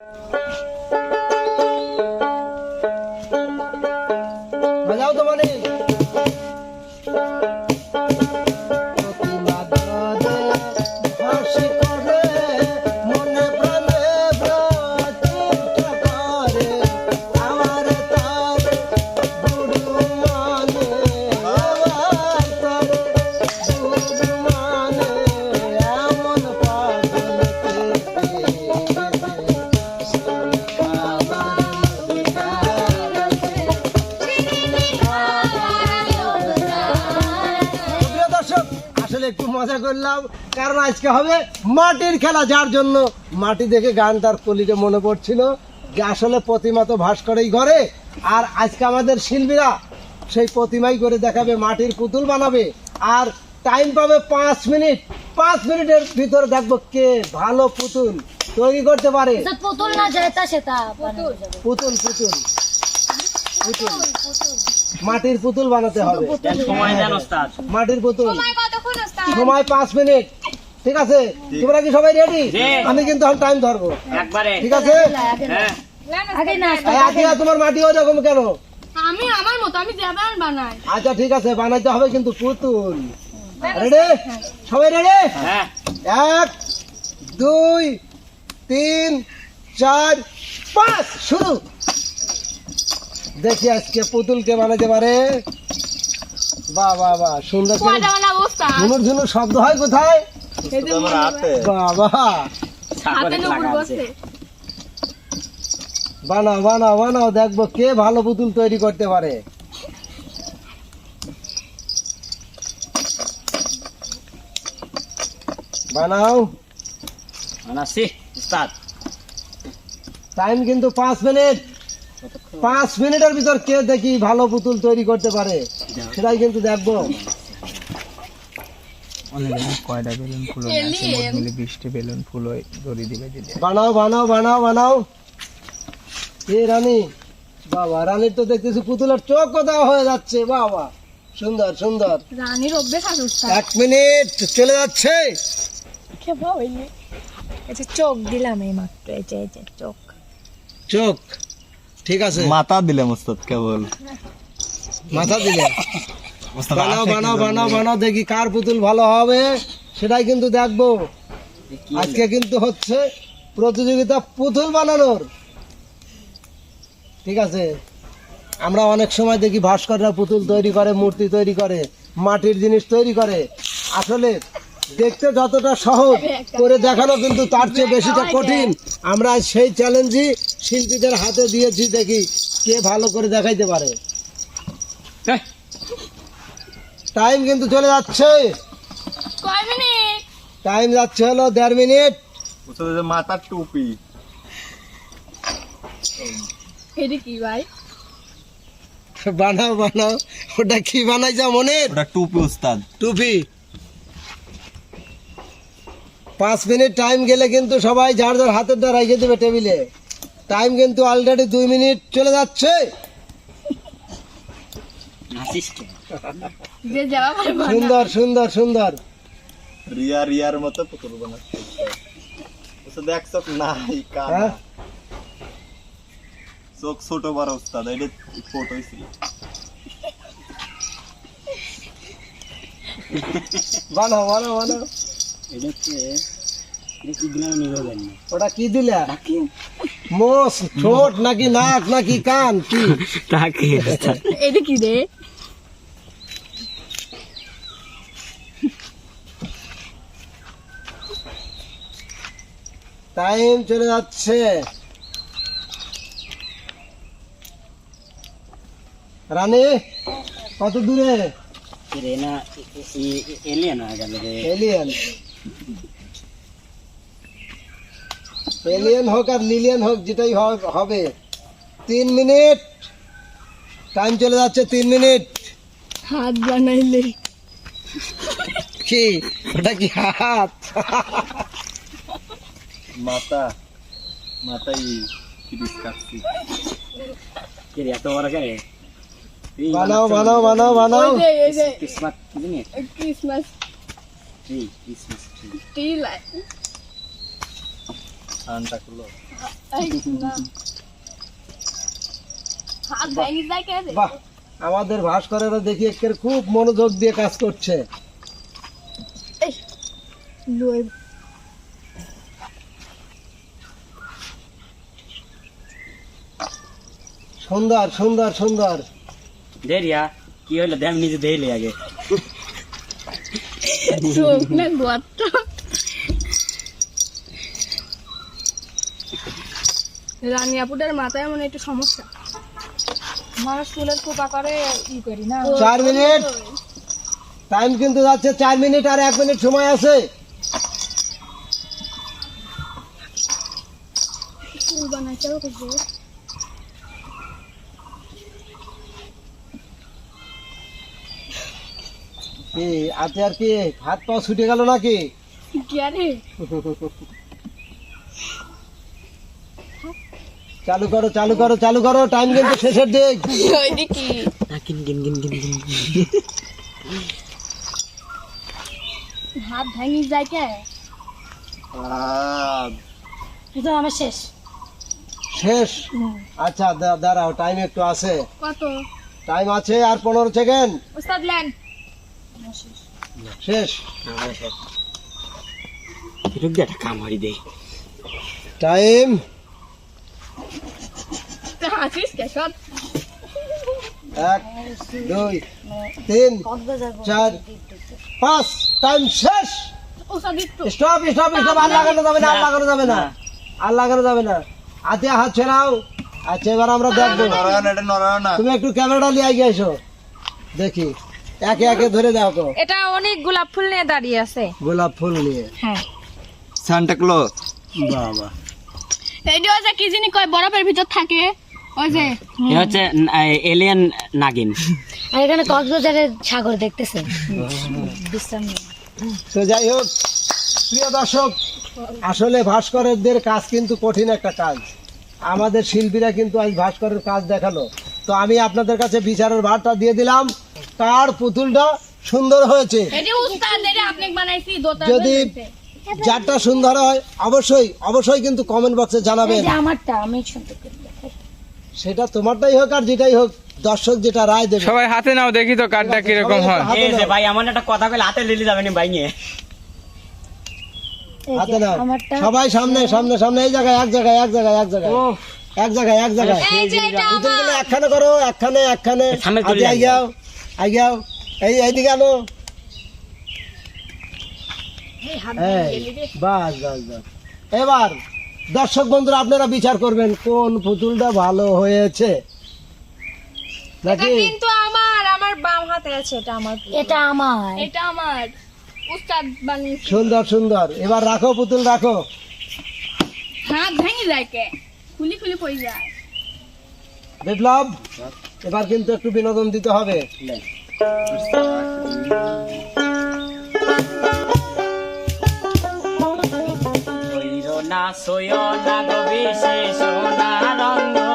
Oh. মজা করলাম। কারণ আজকে হবে মাটির খেলা যার জন্য মাটি দেখে গান তার কলিকে মনে পড়ছিল। যে আসলে প্রতিমা তো ভাস করেই ঘরে। আর আজকে আমাদের শিল্পীরা সেই প্রতিমাই করে দেখাবে মাটির পুতুল বানাবে। আর টাইম পাবে পাঁচ মিনিট। পাঁচ মিনিটের ভিতরে দেখব কে ভালো পুতুল তৈরি করতে পারে। পুতুল পুতুল। পুতুল পুতুল। মাটির পুতুল বানাতে হবে। মাটির পুতুল। সময় পাঁচ মিনিট। ঠিক আছে? তোমরা কি সবাই রেডি আমি কিন্তু টাইম ধরবো। ঠিক আছে? হ্যাঁ। তোমার মাটি ওরকম কেন? আমি আমার মতো আমি যেমন বানাই। আচ্ছা ঠিক আছে বানাইতে হবে কিন্তু পুতুল। রেডি সবাই রেডি হ্যাঁ। এক দুই তিন চার পাঁচ শুরু। দেখি আজকে পুতুল কে বানাতে পারে। বাহ বাহ বাহ সুন্দর ঝুনুর শব্দ হয় কোথায়? বানাও বানাও বানাও দেখব কে ভালো পুতুল তৈরি করতে পারে। বানাও। বানাচ্ছি টাইম কিন্তু পাঁচ মিনিট। পাঁচ মিনিটের ভিতর কে দেখি ভালো পুতুল তৈরি করতে পারে। সেটাই কিন্তু দেখব। কয়টা বেলুন ফুল মিলে বৃষ্টি বেলুন ফুল দড়ি দিবে দিলে। বানাও বানাও বানাও বানাও। এ রানী বাবা রানীর তো দেখতেছি পুতুলের চোখ কোথাও হয়ে যাচ্ছে বাবা। সুন্দর সুন্দর। রানীর অভ্যেস এক মিনিট চলে যাচ্ছে। চোখ দিলাম এই মাত্র এই যে চোখ। চোখ ঠিক আছে। মাথা দিলে মোস্তাদ কেবল। মাথা দিলে। বানাও বানাও বানাও বানাও দেখি কার পুতুল ভালো হবে সেটাই কিন্তু দেখব। আজকে কিন্তু হচ্ছে প্রতিযোগিতা পুতুল বানানোর। ঠিক আছে? আমরা অনেক সময় দেখি ভাস্কররা পুতুল তৈরি করে মূর্তি তৈরি করে মাটির জিনিস তৈরি করে। আসলে দেখতে যতটা সহজ করে দেখানো কিন্তু তার চেয়ে বেশিটা কঠিন। আমরা সেই চ্যালেঞ্জই শিল্পীদের হাতে দিয়েছি দেখি কে ভালো করে দেখাইতে পারে। টাইম কিন্তু চলে যাচ্ছে। কয় মিনিট? টাইম যাচ্ছে হলো দেড় মিনিট। মাথার টুপি। এটা কি ভাই? বানাও বানাও। ওটা কি বানাই যা মনের? ওটা টুপি উস্তাদ। টুপি। পাঁচ মিনিট টাইম গেলে কিন্তু সবাই যার যার হাতের দ্বারা রেখে দেবে টেবিলে। টাইম কিন্তু অলরেডি দুই মিনিট চলে যাচ্ছে। পারব সুন্দর সুন্দর সুন্দর। রিয়া রিয়ার মতো পুতুল বানাচ্ছে। চোখ নাই কান হ্যাঁ? চোখ ছোট বড় উস্তাদ এটা ফটো ছিল বানাও বানাও বানাও। এটা হচ্ছে ওটা কি দিলে? মোষ ঠোঁট নাকি নাক নাকি কান কি? এটা কি রে? টাইম চলে যাচ্ছে। রানী কত দূরে? রে না এলিয়েন গেল রে। এলিয়েন এলিয়েন হোক আর লিলিয়ান হোক যেটাই হবে। তিন মিনিট। টাইম চলে যাচ্ছে তিন মিনিট। হাত বানাইলে। কি? ওটা কি হাত? মাথা মাথায় কিরিস কাটছি কে এত বড় কে বানাও বানাও বানাও বানাও এই ক্রিসমাস কি জিনিস Christmas tree Christmas tree tree light Santa খুলো এই না। হাত ভেঙে যায় কে রে? বাহ আমাদের ভাস্করেরা দেখি একের খুব মনোযোগ দিয়ে কাজ করছে। লই সুন্দর সুন্দর সুন্দর। দে রিয়া কি হইল দেখ নিজে দেখলে আগে। চোখ না গোয়াটা রানী আপুটার মাথায় মনে একটু সমস্যা। মানুষ চুলের খোপা করে ই করি না। চার মিনিট। টাইম কিন্তু যাচ্ছে চার মিনিট আর এক মিনিট সময় আছে। চুল বানাইতে হবে কি আর কি হাত পা ছুটে গেল নাকি? চালু করো চালু করো চালু করো টাইম কিন্তু শেষের দিক। কিন কিন হাত ভেঙে যায় কে? আমার শেষ। শেষ? আচ্ছা দাঁড়াও টাইম একটু আছে। কত? টাইম আছে আর পনেরো সেকেন্ড ওস্তাদ লেন। শেষ। রুক দে কাম হরি দে। টাইম। হাসিস কে সব? এক দুই তিন চার পাঁচ। টাইম শেষ। Stop stop stop. আর লাগানো যাবে না আর লাগানো যাবে না। আর লাগানো যাবে না। হাতে হাত ছেড়াও। আচ্ছা এবার আমরা দেখব। তুমি একটু ক্যামেরাটা নিয়ে এসো। দেখি। একে একে ধরে দেখো এটা অনেক গোলাপ ফুল নিয়ে দাঁড়িয়ে আছে। গোলাপ ফুল নিয়ে। হ্যাঁ। সানটা খুলো বাবা। এইটা ওই যে কি জিনিস কয় বরফের ভিতর থাকে ওই যে এ হচ্ছে এলিয়ান নাগিন। আর এখানে কক্সবাজারের সাগর দেখতেছেন তো যাই হোক প্রিয় দর্শক আসলে ভাস্করদের কাজ কিন্তু কঠিন একটা কাজ। আমাদের শিল্পীরা কিন্তু আজ ভাস্করের কাজ দেখাল। তো আমি আপনাদের কাছে বিচারের ভারটা দিয়ে দিলাম কার পুতুলটা সুন্দর হয়েছে? এটা উস্তাদ এটা আপনি বানাইছি দোতা যদি যারটা সুন্দর হয় অবশ্যই অবশ্যই কিন্তু কমেন্ট বক্সে এই জানাবেন আমারটা আমি। সেটা তোমারটাই হোক আর যেটাই হোক দর্শক যেটা রায় দেবে। সবাই হাতে নাও দেখি তো কার্ডটা কীরকম হয়। এই যে ভাই আমার একটা কথা কইলে হাতে লিলি যাবে নি ভাই নিয়ে। হাতে যে নাও। সবাই সামনে সামনে সামনে এই জায়গায় এক জায়গায় এক জায়গায় এক জায়গায়। এক জায়গায় এক জায়গায়। পুতুলগুলো একখানে করো একখানে একখানে। সামনে তুলে আগে। রাখবে। এই এইদিকে এই, বাস বাস বাস। এবার দর্শক বন্ধুরা আপনারা বিচার করবেন কোন পুতুলটা ভালো হয়েছে? নাকি? কিন্তু আমার আমার বাম হাতে আছে এটা আমার এটা আমার। এটা আমার। উস্তাদ বানিয়েছে। সুন্দর সুন্দর। এবার রাখো পুতুল রাখো। হাত ভেঙে যায় কে? খুলি খুলি পড়ে যায়। বিপ্লব? এবার কিন্তু একটু বিনোদন দিতে হবে। না শেষ না গো সোনা রঙ্গ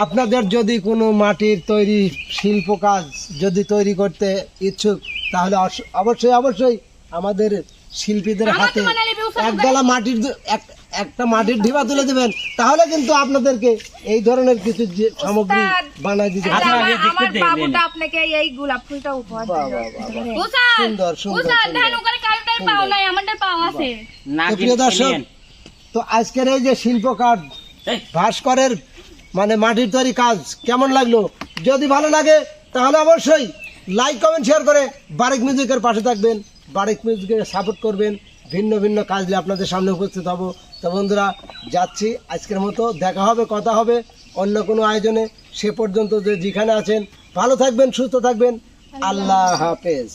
আপনাদের যদি কোনো মাটির তৈরি শিল্প কাজ যদি তৈরি করতে ইচ্ছুক তাহলে অবশ্যই অবশ্যই আমাদের শিল্পীদের হাতে তো বানালে ব্যবসা এক ডালা মাটির এক- একটা মাটির ঢিবা তুলে দেবেন। তাহলে কিন্তু আপনাদেরকে এই ধরনের কিছু যে সামগ্রী বানাই দিতে আচ্ছা, আপনাকে এই গোলাপ ফুলটা উপহার সুন্দর, সুন্দর, উস্তাদ সুন্দর। ধান ওখানে কারোটার পাও নাই আমাদের পাও আছে। না তো প্রিয় দর্শক তো আজকের এই যে শিল্পকার ভাস্করের মানে মাটির তৈরি কাজ কেমন লাগল? যদি ভালো লাগে তাহলে অবশ্যই লাইক কমেন্ট শেয়ার করে বারেক মিউজিকের পাশে থাকবেন। বারেক মিউজিকে সাপোর্ট করবেন। ভিন্ন ভিন্ন কাজ নিয়ে আপনাদের সামনে উপস্থিত হব। তো বন্ধুরা যাচ্ছি আজকের মতো। দেখা হবে কথা হবে অন্য কোনো আয়োজনে। সে পর্যন্ত যে যেখানে আছেন ভালো থাকবেন সুস্থ থাকবেন। আল্লাহ হাফেজ।